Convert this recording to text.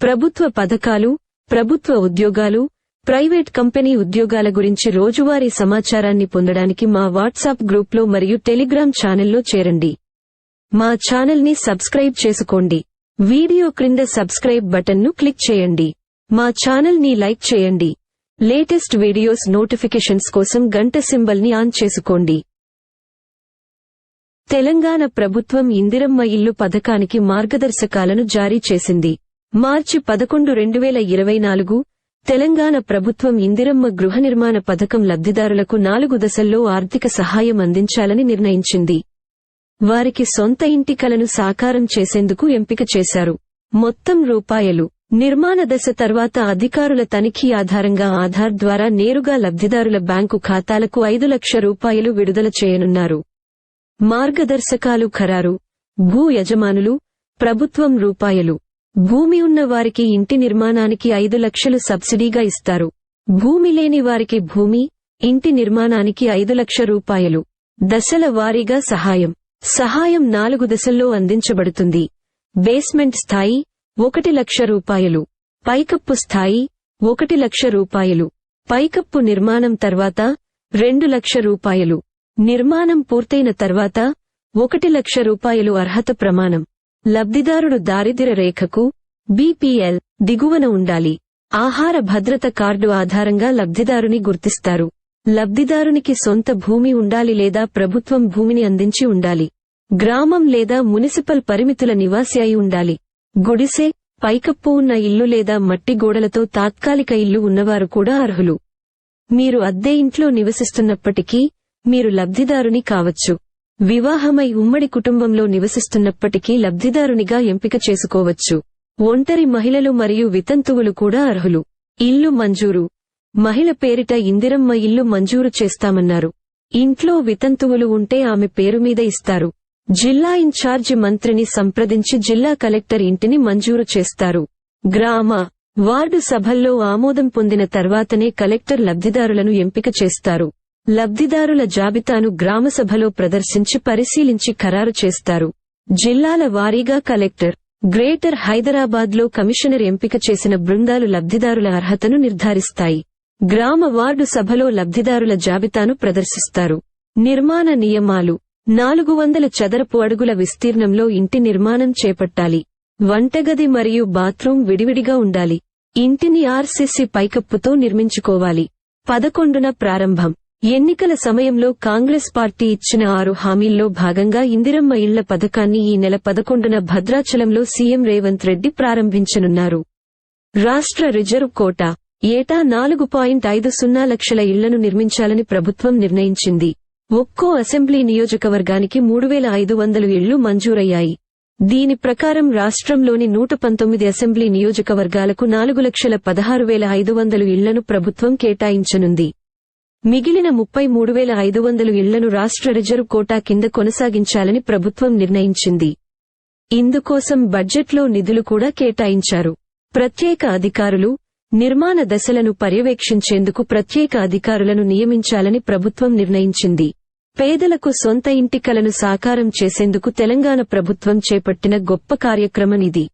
ప్రభుత్వ పథకాలు ప్రభుత్వ ఉద్యోగాలు ప్రైవేట్ కంపెనీ ఉద్యోగాల గురించి రోజువారీ సమాచారాన్ని పొందడానికి మా వాట్సాప్ గ్రూప్లో మరియు టెలిగ్రామ్ ఛానల్లో చేరండి. మా ఛానల్ని సబ్స్క్రైబ్ చేసుకోండి. వీడియో క్రింద సబ్స్క్రైబ్ బటన్ను క్లిక్ చేయండి. మా ఛానల్ని లైక్ చేయండి. లేటెస్ట్ వీడియోస్ నోటిఫికేషన్స్ కోసం గంట సింబల్ని ఆన్ చేసుకోండి. తెలంగాణ ప్రభుత్వం ఇందిరమ్మ ఇల్లు పథకానికి మార్గదర్శకాలను జారీ చేసింది. మార్చి పదకొండు రెండు వేల ఇరవై నాలుగు తెలంగాణ ప్రభుత్వం ఇందిరమ్మ గృహ నిర్మాణ పథకం లబ్ధిదారులకు నాలుగు దశల్లో ఆర్థిక సహాయం అందించాలని నిర్ణయించింది. వారికి సొంత ఇంటి కలను సాకారం చేసేందుకు ఎంపిక చేశారు. మొత్తం రూపాయలు. నిర్మాణ దశ తర్వాత అధికారుల తనిఖీ ఆధారంగా ఆధార్ ద్వారా నేరుగా లబ్ధిదారుల బ్యాంకు ఖాతాలకు ఐదు లక్ష రూపాయలు విడుదల చేయనున్నారు. మార్గదర్శకాలు ఖరారు. భూ యజమానులు ప్రభుత్వం రూపాయలు. భూమి ఉన్న వారికి ఇంటి నిర్మాణానికి ఐదు లక్షలు సబ్సిడీగా ఇస్తారు. భూమి లేని వారికి భూమి ఇంటి నిర్మాణానికి ఐదు లక్ష రూపాయలు. దశల వారీగా సహాయం. సహాయం నాలుగు దశల్లో అందించబడుతుంది. బేస్మెంట్ స్థాయి ఒకటి లక్ష రూపాయలు. పైకప్పు స్థాయి ఒకటి లక్ష రూపాయలు. పైకప్పు నిర్మాణం తర్వాత రెండు లక్ష రూపాయలు. నిర్మాణం పూర్తయిన తర్వాత ఒకటి లక్ష రూపాయలు అర్హత ప్రమాణం. లబ్ధిదారుడు దారిద్ర్య రేఖకు బీపీఎల్ దిగువన ఉండాలి. ఆహార భద్రత కార్డు ఆధారంగా లబ్ధిదారుని గుర్తిస్తారు. లబ్ధిదారునికి సొంత భూమి ఉండాలి లేదా ప్రభుత్వం భూమిని అందించి ఉండాలి. గ్రామం లేదా మునిసిపల్ పరిమితుల నివాసి అయి ఉండాలి. గుడిసె పైకప్పు ఉన్న ఇల్లు లేదా మట్టి గోడలతో తాత్కాలిక ఇల్లు ఉన్నవారు కూడా అర్హులు. మీరు అద్దె ఇంట్లో నివసిస్తున్నప్పటికీ మీరు లబ్ధిదారుని కావచ్చు. వివాహమై ఉమ్మడి కుటుంబంలో నివసిస్తున్నప్పటికీ లబ్ధిదారునిగా ఎంపిక చేసుకోవచ్చు. ఒంటరి మహిళలు మరియు వితంతువులు కూడా అర్హులు. ఇల్లు మంజూరు. మహిళ పేరిట ఇందిరమ్మ ఇల్లు మంజూరు చేస్తామన్నారు. ఇంట్లో వితంతువులు ఉంటే ఆమె పేరు మీద ఇస్తారు. జిల్లా ఇన్ఛార్జి మంత్రిని సంప్రదించి జిల్లా కలెక్టర్ ఇంటిని మంజూరు చేస్తారు. గ్రామ వార్డు సభల్లో ఆమోదం పొందిన తర్వాతనే కలెక్టర్ లబ్ధిదారులను ఎంపిక చేస్తారు. లబ్ధిదారుల జాబితాను గ్రామసభలో ప్రదర్శించి పరిశీలించి ఖరారు చేస్తారు. జిల్లాల వారీగా కలెక్టర్ గ్రేటర్ హైదరాబాద్లో కమిషనర్ ఎంపిక చేసిన బృందాలు లబ్ధిదారుల అర్హతను నిర్ధారిస్తాయి. గ్రామ వార్డు సభలో లబ్ధిదారుల జాబితాను ప్రదర్శిస్తారు. నిర్మాణ నియమాలు నాలుగు వందల చదరపు అడుగుల విస్తీర్ణంలో ఇంటి నిర్మాణం చేపట్టాలి. వంటగది మరియు బాత్రూం విడివిడిగా ఉండాలి. ఇంటిని ఆర్సీసీ పైకప్పుతో నిర్మించుకోవాలి. పదకొండున ప్రారంభం. ఎన్నికల సమయంలో కాంగ్రెస్ పార్టీ ఇచ్చిన ఆరు హామీల్లో భాగంగా ఇందిరమ్మ ఇళ్ళ పథకాన్ని ఈ నెల పదకొండున భద్రాచలంలో సీఎం రేవంత్ రెడ్డి ప్రారంభించనున్నారు. రాష్ట్ర రిజర్వ్ కోట ఏటా నాలుగు పాయింట్ ఐదు సున్నా లక్షల ఇళ్ళను నిర్మించాలని ప్రభుత్వం నిర్ణయించింది. ఒక్కో అసెంబ్లీ నియోజకవర్గానికి మూడు వేల ఐదు వందలు ఇళ్ళు మంజూరయ్యాయి. దీని ప్రకారం రాష్ట్రంలోని నూట పంతొమ్మిది అసెంబ్లీ నియోజకవర్గాలకు నాలుగు లక్షల పదహారు వేల ఐదు వందలు ఇళ్ళను ప్రభుత్వం కేటాయించనుంది. మిగిలిన ముప్పై మూడు వేల ఐదు వందలు ఇళ్ళను రాష్ట్ర రిజర్వ్ కోటా కింద కొనసాగించాలని ప్రభుత్వం నిర్ణయించింది. ఇందుకోసం బడ్జెట్లో నిధులు కూడా కేటాయించారు. ప్రత్యేక అధికారులు నిర్మాణ దశలను పర్యవేక్షించేందుకు ప్రత్యేక అధికారులను నియమించాలని ప్రభుత్వం నిర్ణయించింది. పేదలకు సొంత ఇంటి కలను సాకారం చేసేందుకు తెలంగాణ ప్రభుత్వం చేపట్టిన గొప్ప కార్యక్రమం ఇది.